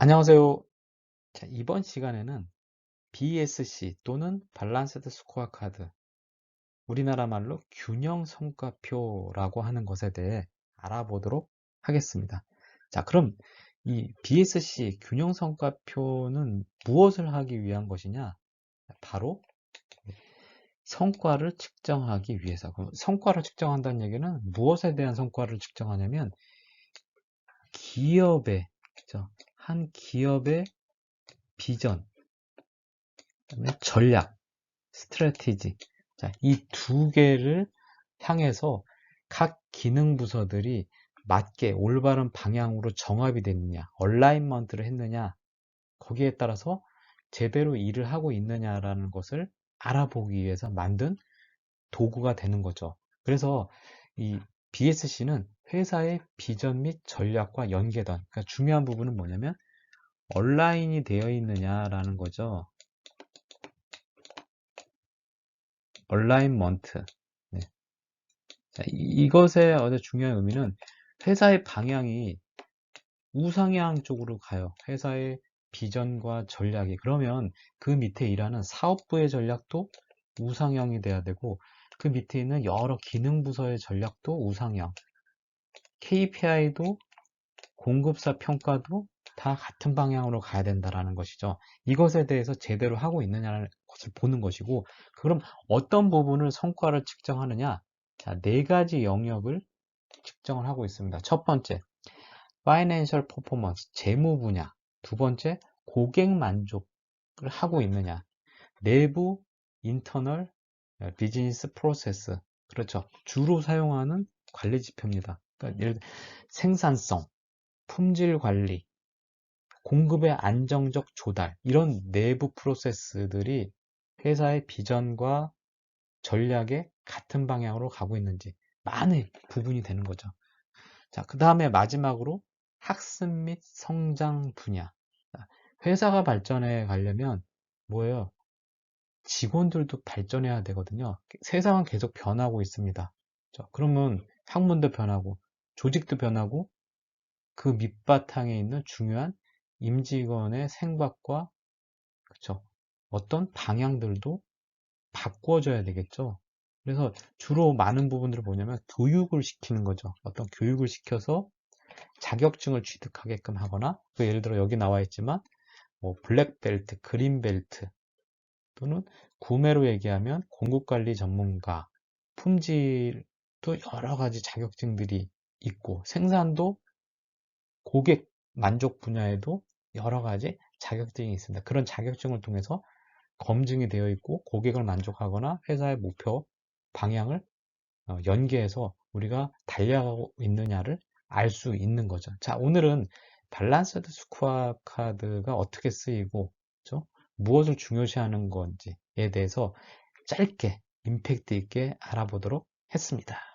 안녕하세요. 자, 이번 시간에는 BSC 또는 밸런스드 스코어 카드, 우리나라 말로 균형 성과표라고 하는 것에 대해 알아보도록 하겠습니다. 자, 그럼 이 BSC 균형 성과표는 무엇을 하기 위한 것이냐? 바로 성과를 측정하기 위해서. 성과를 측정한다는 얘기는 무엇에 대한 성과를 측정하냐면 기업의 그렇죠? 한 기업의 비전, 그다음에 전략, 스트레티지. 자, 이 두 개를 향해서 각 기능 부서들이 맞게 올바른 방향으로 정합이 됐느냐, 얼라인먼트를 했느냐, 거기에 따라서 제대로 일을 하고 있느냐라는 것을 알아보기 위해서 만든 도구가 되는 거죠. 그래서 이 BSC는 회사의 비전 및 전략과 연계된 그러니까 중요한 부분은 뭐냐면 온라인이 되어 있느냐라는 거죠. 얼라인먼트. 네. 자, 이것의 어제 중요한 의미는 회사의 방향이 우상향 쪽으로 가요. 회사의 비전과 전략이. 그러면 그 밑에 일하는 사업부의 전략도 우상향이 돼야 되고 그 밑에 있는 여러 기능 부서의 전략도 우상향. KPI도 공급사 평가도 다 같은 방향으로 가야 된다라는 것이죠. 이것에 대해서 제대로 하고 있느냐는 것을 보는 것이고 그럼 어떤 부분을 성과를 측정하느냐 자, 네 가지 영역을 측정을 하고 있습니다. 첫 번째, 파이낸셜 퍼포먼스, 재무 분야. 두 번째, 고객 만족을 하고 있느냐. 내부 인터널 비즈니스 프로세스. 그렇죠. 주로 사용하는 관리 지표입니다. 그러니까 예를 생산성, 품질 관리, 공급의 안정적 조달 이런 내부 프로세스들이 회사의 비전과 전략에 같은 방향으로 가고 있는지 많은 부분이 되는 거죠. 자, 그 다음에 마지막으로 학습 및 성장 분야. 회사가 발전해 가려면 뭐예요? 직원들도 발전해야 되거든요. 세상은 계속 변하고 있습니다. 그러면 학문도 변하고 조직도 변하고 그 밑바탕에 있는 중요한 임직원의 생각과 그쵸 어떤 방향들도 바꿔줘야 되겠죠. 그래서 주로 많은 부분들을 뭐냐면 교육을 시키는 거죠. 어떤 교육을 시켜서 자격증을 취득하게끔 하거나 그 예를 들어 여기 나와 있지만 뭐 블랙벨트, 그린벨트 또는 구매로 얘기하면 공급관리 전문가, 품질도 여러 가지 자격증들이 있고 생산도 고객 만족 분야에도 여러 가지 자격증이 있습니다. 그런 자격증을 통해서 검증이 되어 있고 고객을 만족하거나 회사의 목표 방향을 어, 연계해서 우리가 달려가고 있느냐를 알 수 있는 거죠. 자, 오늘은 밸런스드 스코어 카드가 어떻게 쓰이고? 무엇을 중요시하는 건지에 대해서 짧게 임팩트 있게 알아보도록 했습니다.